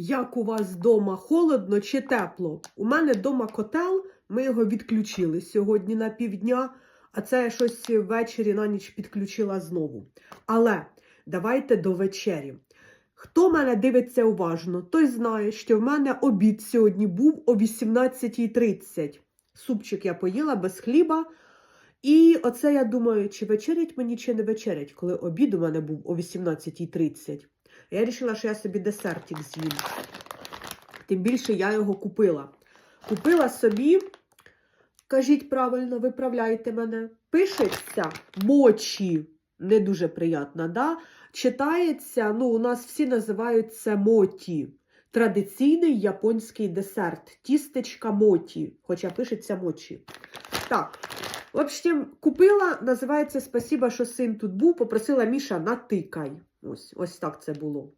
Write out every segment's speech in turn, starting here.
Як у вас вдома холодно чи тепло? У мене вдома котел, ми його відключили сьогодні на півдня, а це я щось ввечері на ніч підключила знову. Але давайте до вечері. Хто мене дивиться уважно, той знає, що в мене обід сьогодні був о 18.30. Супчик я поїла без хліба. І оце я думаю, чи вечерять мені, чи не вечерять, коли обід у мене був о 18.30. Я вирішила, що я собі десертик з'їм. Тим більше я його купила. Купила собі, кажіть правильно, виправляйте мене. Пишеться мочі. Не дуже приятно, да? Читається, ну, у нас всі називають це моті. Традиційний японський десерт. Тістечка моті, хоча пишеться мочі. Так. В общем, купила, називається Спасіба, що син тут був. Попросила Міша натикай. Ось, ось так це було.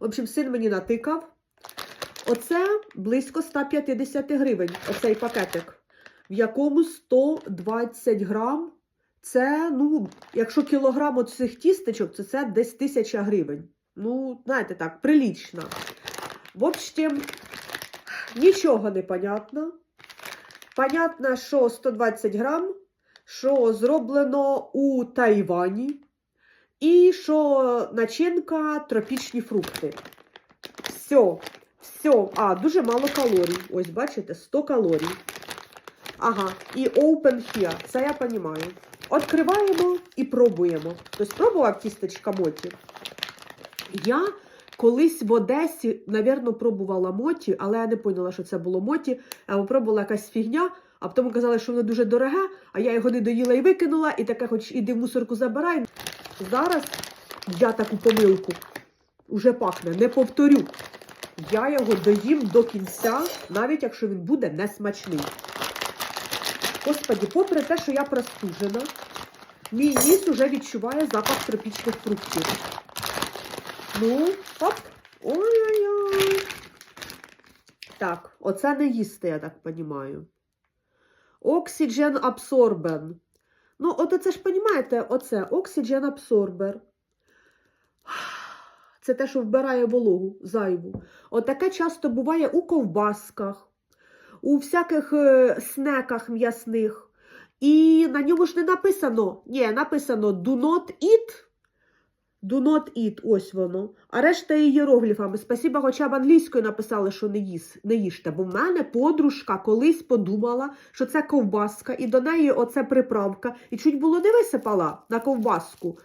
В общем, син мені натикав. Оце близько 150 гривень, оцей пакетик, в якому 120 грам. Це, ну, якщо кілограм от цих тістечок, то це десь тисяча гривень. Ну, знаєте так, прилічно. В общем, нічого не понятно. Понятно, що 120 грам, що зроблено у Тайвані, і що начинка тропічні фрукти. Все, все. А, дуже мало калорій. Ось, бачите, 100 калорій. Ага, і open here, це я розумію. Відкриваємо і пробуємо. Хтось пробував тістечка моті? Я колись в Одесі, навірно, пробувала моті, але я не поняла, що це було моті. Я пробувала якась фігня, а потім казали, що воно дуже дороге, а я його не доїла і викинула, і таке, хоч іди в мусорку забирай. Зараз я таку помилку уже пахне, не повторю. Я його доїм до кінця, навіть якщо він буде несмачний. Господі, попри те, що я простужена, мій ніс уже відчуває запах тропічних фруктів. Ну, оп. Ой-ой-ой. Так, оце не їсти, я так розумію. Oxygen Absorben. Ну, от це ж, розумієте, оце Oxygen Absorber. Це те, що вбирає вологу, зайву. Отаке часто буває у ковбасках, у всяких е, снеках м'ясних. І на ньому ж не написано, ні, написано do not eat. Do not eat, ось воно. А решта є ієрогліфами. Спасіба, хоча б англійською написали, що не, їс, не їжте. Бо в мене подружка колись подумала, що це ковбаска, і до неї оце приправка. І чуть було не висипала на ковбаску.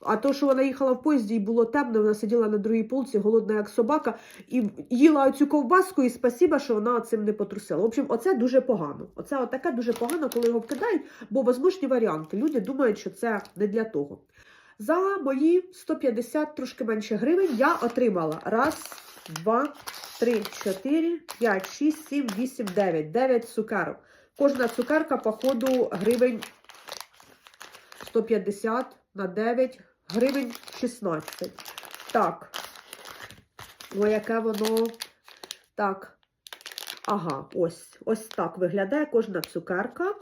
А то, що вона їхала в поїзді і було темно, вона сиділа на другій полці, голодна як собака, і їла оцю ковбаску, і спасіба, що вона цим не потрусила. В общем, оце дуже погано. Оце отаке дуже погано, коли його вкидають, бо возможні варіанти. Люди думають, що це не для того. За мої 150 трошки менше гривень я отримала раз, два, три, чотири, п'ять, шість, сім, вісім, дев'ять. Дев'ять цукерок. Кожна цукерка, походу, гривень 150 на 9, гривень 16. Так. О, яке воно. Так. Ага, ось. Ось так виглядає кожна цукерка.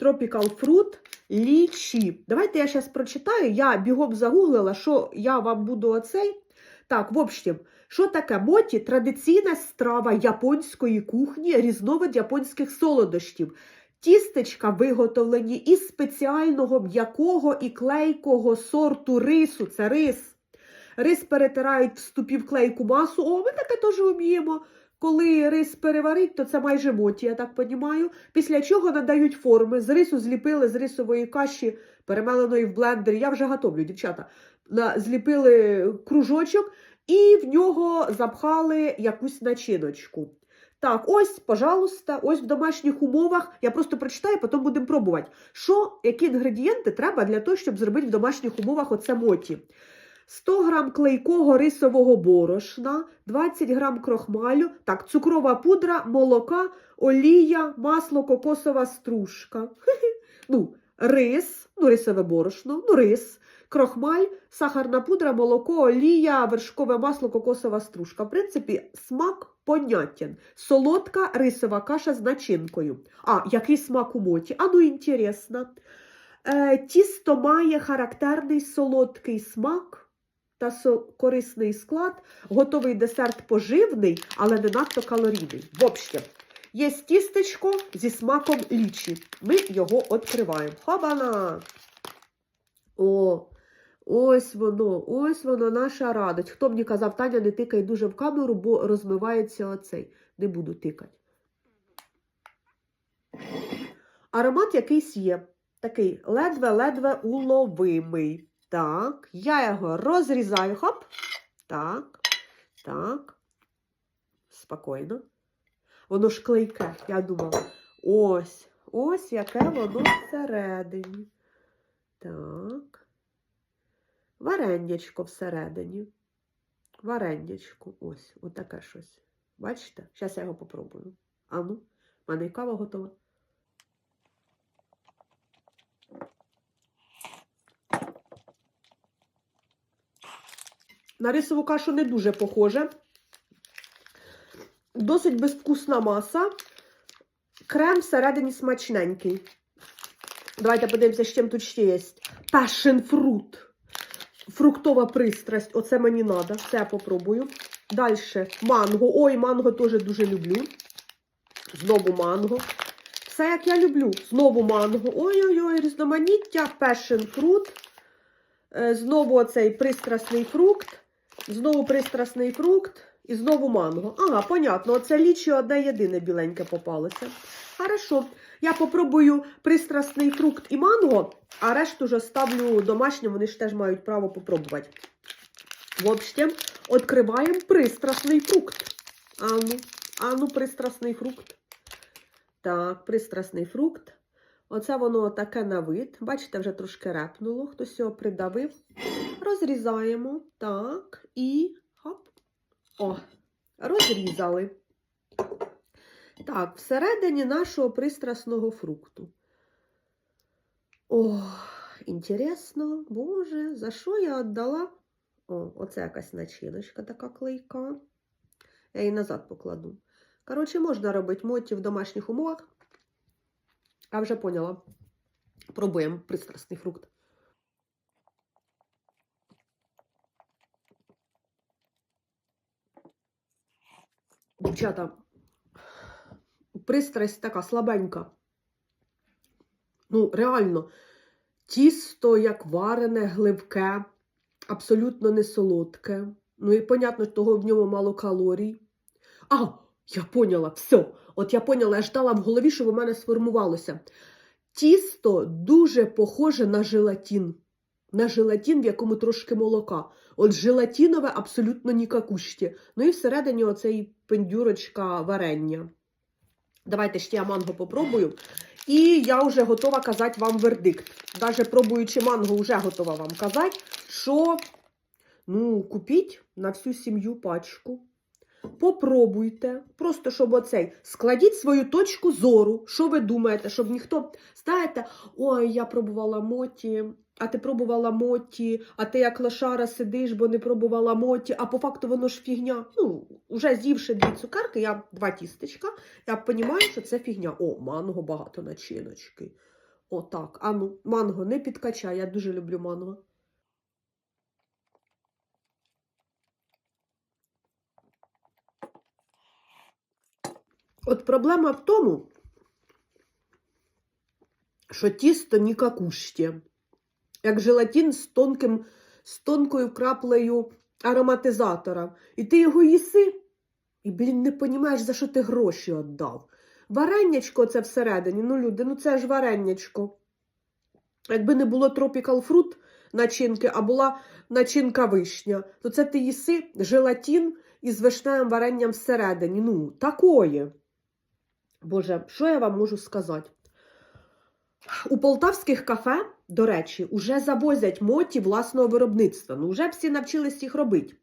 Tropical Fruit лічі. Давайте я зараз прочитаю. Я бігом загуглила, що я вам буду оцей. Так, в общем, що таке моті? Традиційна страва японської кухні, різновид японських солодощів. Тістечка виготовлені із спеціального м'якого і клейкого сорту рису. Це рис. Рис перетирають в ступі клейку масу. О, ми таке теж вміємо. Коли рис переварить, то це майже моті, я так розумію. Після чого надають форми. З рису зліпили з рисової каші, перемеленої в блендері. Я вже готовлю, дівчата. Зліпили кружочок і в нього запхали якусь начиночку. Так, ось, пожалуйста, ось в домашніх умовах. Я просто прочитаю, потім будемо пробувати. Що, які інгредієнти треба для того, щоб зробити в домашніх умовах оце моті? 100 грам клейкого рисового борошна, 20 грам крохмалю, так, цукрова пудра, молока, олія, масло, кокосова стружка. Ну, рис, ну, рисове борошно, ну, рис, крохмаль, сахарна пудра, молоко, олія, вершкове масло, кокосова стружка. В принципі, смак понятен. Солодка рисова каша з начинкою. А, який смак у моті? А ну, інтересно. Е, тісто має характерний солодкий смак та корисний склад. Готовий десерт поживний, але не надто калорійний. В общем, є тістечко зі смаком лічі. Ми його відкриваємо. Хобана! О, ось воно, ось воно наша радость. Хто мені казав, Таня, не тикай дуже в камеру, бо розмивається оцей. Не буду тикати. Аромат якийсь є. Такий ледве-ледве уловимий. Так, я його розрізаю. Хоп. Так, так. Спокійно. Воно ж клейке, я думала. Ось, ось яке воно всередині. Так. Вареннячко всередині. Вареннячко. Ось, отаке щось. Бачите? Зараз я його попробую. Ану, в мене кава готова. На рисову кашу не дуже похоже. Досить безвкусна маса. Крем всередині смачненький. Давайте подивимося, з чим тут ще є. Fruit. Фруктова пристрасть. Оце мені треба. Це попробую. Далі манго. Ой, манго теж дуже люблю. Знову манго. Все, як я люблю. Знову манго. Ой-ой-ой, різноманіття. Fruit. Е, Знову оцей пристрасний фрукт. Знову пристрасний фрукт. І знову манго. Ага, понятно. Оце лічі одне єдине біленьке попалося. Хорошо. Я попробую пристрасний фрукт і манго, а решту вже ставлю домашнім, вони ж теж мають право попробувати. В общем, відкриваємо пристрасний фрукт. Ану, ану, пристрасний фрукт. Так, пристрасний фрукт. Оце воно таке на вид. Бачите, вже трошки репнуло, хтось його придавив. Розрізаємо. Так, і хоп. О, розрізали. Так, всередині нашого пристрасного фрукту. О, інтересно, Боже, за що я віддала? О, оце якась начиночка така клейка. Я її назад покладу. Коротше, можна робити моті в домашніх умовах. Я вже поняла. Пробуємо пристрасний фрукт. Дівчата, пристрасть така слабенька. Ну, реально, тісто як варене, гливке, абсолютно не солодке. Ну і, понятно, того в ньому мало калорій. А, я поняла, все. От я поняла, я ждала в голові, щоб у мене сформувалося. Тісто дуже похоже на желатин. На желатин, в якому трошки молока. От желатинове абсолютно нікакущі. Ну і всередині оцей пендюрочка варення. Давайте ще я манго попробую. І я вже готова казати вам вердикт. Даже пробуючи манго, вже готова вам казати, що ну, купіть на всю сім'ю пачку. Попробуйте, просто щоб оцей, складіть свою точку зору, що ви думаєте, щоб ніхто, знаєте, ой, я пробувала моті, а ти пробувала моті, а ти як лошара сидиш, бо не пробувала моті, а по факту воно ж фігня. Ну, вже з'ївши дві цукерки, я два тістечка, я розумію, що це фігня. О, манго багато начиночки. О, так. А ну, манго не підкачай, я дуже люблю манго. От проблема в тому, що тісто нікакуще, як желатин з, тонким, з тонкою краплею ароматизатора. І ти його їси, і, блін, не розумієш, за що ти гроші віддав. Вареннячко це всередині. Ну, люди, ну це ж вареннячко. Якби не було tropical fruit начинки, а була начинка вишня, то це ти їси желатин із вишневим варенням всередині. Ну, такое. Боже, що я вам можу сказати? У полтавських кафе, до речі, уже завозять моті власного виробництва. Ну, вже всі навчились їх робити.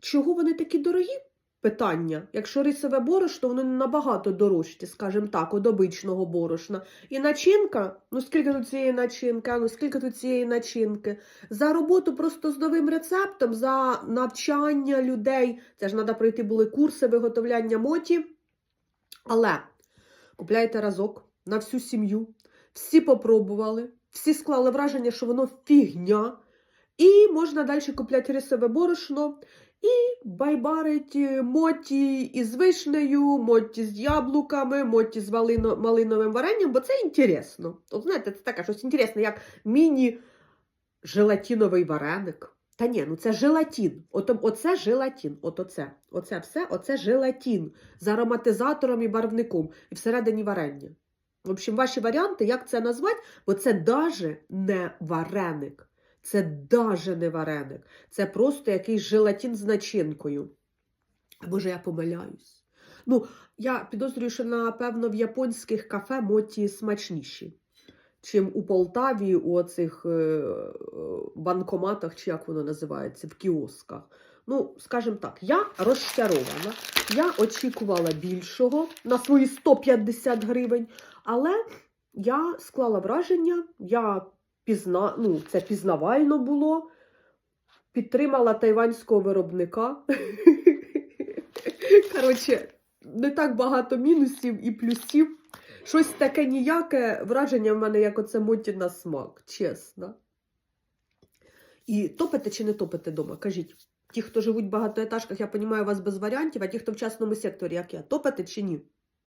Чого вони такі дорогі? питання. Якщо рисове борошно, воно набагато дорожче, скажімо так, від обичного борошна. І начинка, ну скільки тут цієї начинки, ну скільки тут цієї начинки. За роботу просто з новим рецептом, за навчання людей. Це ж треба пройти були курси виготовляння моті. Але купляйте разок на всю сім'ю. Всі попробували, всі склали враження, що воно фігня. І можна далі купляти рисове борошно і байбарить е, моті із вишнею, моті з яблуками, моті з малино, малиновим варенням, бо це інтересно. От знаєте, це таке щось інтересне, як міні-желатиновий вареник. Та ні, ну це желатин. От, оце желатин. От оце. Оце все, оце желатин з ароматизатором і барвником. І всередині варення. В общем, ваші варіанти, як це назвати, бо це даже не вареник. Це даже не вареник. Це просто якийсь желатин з начинкою. Може, я помиляюсь. Ну, я підозрюю, що, напевно, в японських кафе моті смачніші, чим у Полтаві, у оцих е, е, банкоматах, чи як воно називається, в кіосках. Ну, скажімо так, я розчарована. Я очікувала більшого на свої 150 гривень, але я склала враження, я пізна... ну, це пізнавально було. Підтримала тайванського виробника. Коротше, не так багато мінусів і плюсів. Щось таке ніяке враження в мене, як оце моті на смак, чесно. І топите чи не топите вдома? Кажіть. Ті, хто живуть в багатоетажках, я розумію, у вас без варіантів, а ті, хто в частному секторі, як я, топите чи ні?